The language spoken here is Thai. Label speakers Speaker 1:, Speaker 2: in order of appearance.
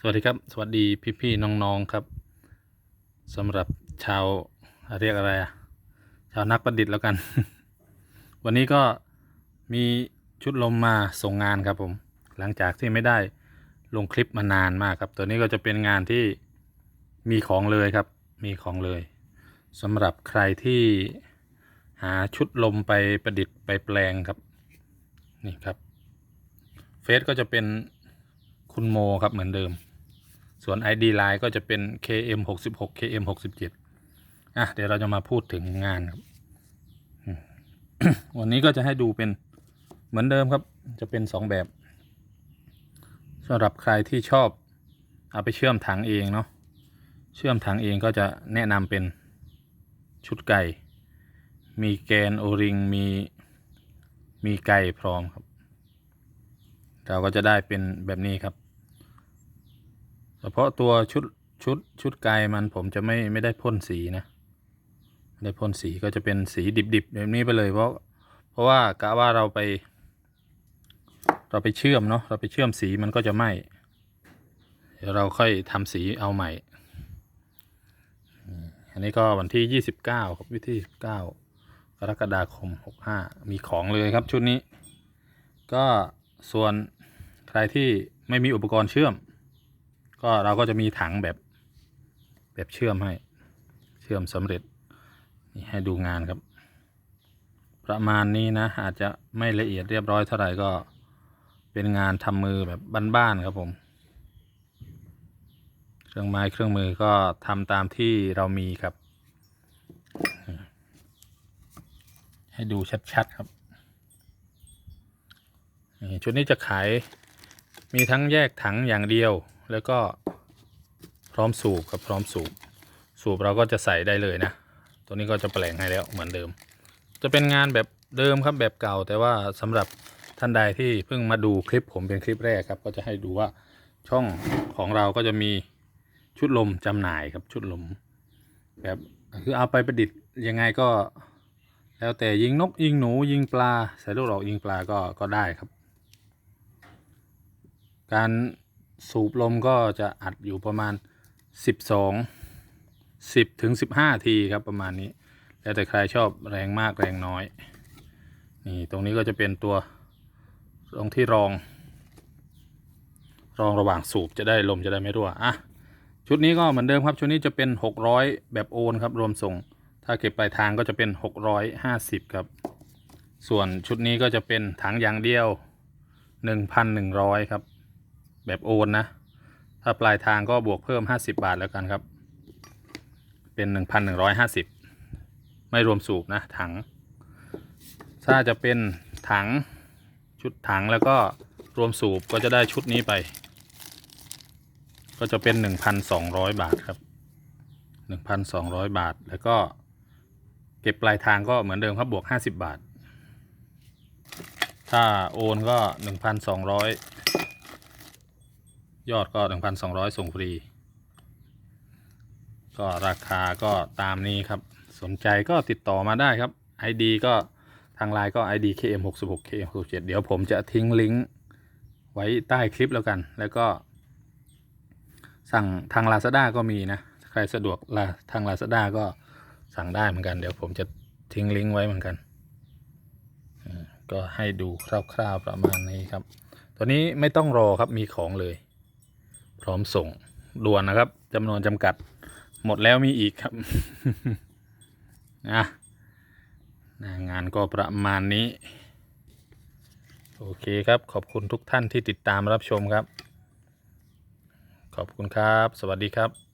Speaker 1: สวัสดีครับ สวัสดีพี่ๆน้องๆครับสำหรับชาวเรียกอะไรอะชาวนักประดิษฐ์แล้วกัน วันนี้ก็มีชุดลมมาส่งงานครับผม หลังจากที่ไม่ได้ลงคลิปมานานมากครับ ตัวนี้ก็จะเป็นงานที่มีของเลยครับ มีของเลยสำหรับใครที่หาชุดลมไปประดิษฐ์ไปแปลงครับ นี่ครับ เฟซก็จะเป็น คุณโมครับเหมือนเดิม ส่วน ID Line ก็จะเป็น KM 6 6 KM 6 7อะเดี๋ยวเราจะมาพูดถึงงานครับ วันนี้ก็จะให้ดูเป็นเหมือนเดิมครับ จะเป็นสองแบบสำหรับใครที่ชอบเอาไปเชื่อมถังเองเนาะเชื่อมถังเองก็จะแนะนำเป็นชุดไก่ มีแกนโอริงมีมีไก่พร้อมครับ เราก็จะได้เป็นแบบนี้ครับ เฉพาะตัวชุดชุดชุดไกลมันผมจะไม่ไม่ได้พ่นสีนะไม่ได้พ่นสีก็จะเป็นสีดิบๆแบบนี้ไปเลยเพราะเพราะว่ากะว่าเราไป เราไปเชื่อมเนาะเราไปเชื่อมสีมันก็จะไหม้เดี๋ยวเราค่อยทำสีเอาใหม่ อันนี้ก็วันที่ยี่สิบเก้าครับวิธีเก้ากรกฎาคมหกห้ามีของเลยครับชุดนี้ ก็ส่วนใครที่ไม่มีอุปกรณ์เชื่อม ก็เราก็จะมีถังแบบแบบเชื่อมให้ เชื่อมสำเร็จ นี่ให้ดูงานครับ ประมาณนี้นะ อาจจะไม่ละเอียดเรียบร้อยเท่าไหร่ก็เป็นงานทำมือแบบบ้านๆครับผม เครื่องไม้เครื่องมือก็ทำตามที่เรามีครับ ให้ดูชัดๆครับชุดนี้จะขายมีทั้งแยกถังอย่างเดียว แล้วก็พร้อมสูบครับพร้อมสูบ สูบเราก็จะใส่ได้เลยนะ ตัวนี้ก็จะแปลงให้แล้วเหมือนเดิม จะเป็นงานแบบเดิมครับแบบเก่า แต่ว่าสำหรับท่านใดที่เพิ่งมาดูคลิปผมเป็นคลิปแรกครับ ก็จะให้ดูว่าช่องของเราก็จะมีชุดลมจำหน่ายครับชุดลม แบบคือเอาไปประดิษฐ์ยังไงก็ แล้วแต่ยิงนกยิงหนูยิงปลาใส่ลูกดอกยิงปลาก็ก็ได้ครับ การ สูบลมก็จะอัดอยู่ประมาณ 12 10ถึง15 ทีครับประมาณนี้ แล้วแต่ใครชอบแรงมากแรงน้อย นี่ตรงนี้ก็จะเป็นตัวตรงที่รอง รองระหว่างสูบจะได้ลมจะได้ไม่รั่วอะชุดนี้ก็เหมือนเดิมครับชุดนี้จะเป็น 600 แบบโอนครับรวมส่ง ถ้าเก็บปลายทางก็จะเป็น 650 ครับ ส่วนชุดนี้ก็จะเป็นถังอย่างเดียว 1,100 ครับ แบบโอนนะ ถ้าปลายทางก็บวกเพิ่ม 50 บาทแล้วกันครับ เป็น 1,150 ไม่รวมสูบนะ ถัง ถ้าจะเป็นถังชุดถังแล้วก็รวมสูบก็จะได้ชุดนี้ไป ก็จะเป็น 1,200 บาทครับ 1,200 บาทแล้วก็เก็บปลายทางก็เหมือนเดิมครับบวก 50 บาท ถ้าโอนก็ 1,200 ยอดก็ 1,200 ส่งฟรี ก็ราคาก็ตามนี้ครับ สนใจก็ติดต่อมาได้ครับ ID ก็ทางไลน์ก็ ID KM 6 6 KM 6 7เดี๋ยวผมจะทิ้งลิงก์ไว้ใต้คลิปแล้วกัน แล้วก็ สั่งทาง Lazada ก็มีนะ ใครสะดวกลาทาง Lazada ก็สั่งได้เหมือนกัน เดี๋ยวผมจะทิ้งลิงก์ไว้เหมือนกัน ก็ให้ดูคร่าวๆประมาณนี้ครับ ตัวนี้ไม่ต้องรอครับมีของเลย ร้อมส่งด่วนนะครับจำนวนจำกัด หมดแล้วมีอีกครับนะงานก็ประมาณนี้ โอเคครับขอบคุณทุกท่านที่ติดตามรับชมครับ ขอบคุณครับ สวัสดีครับ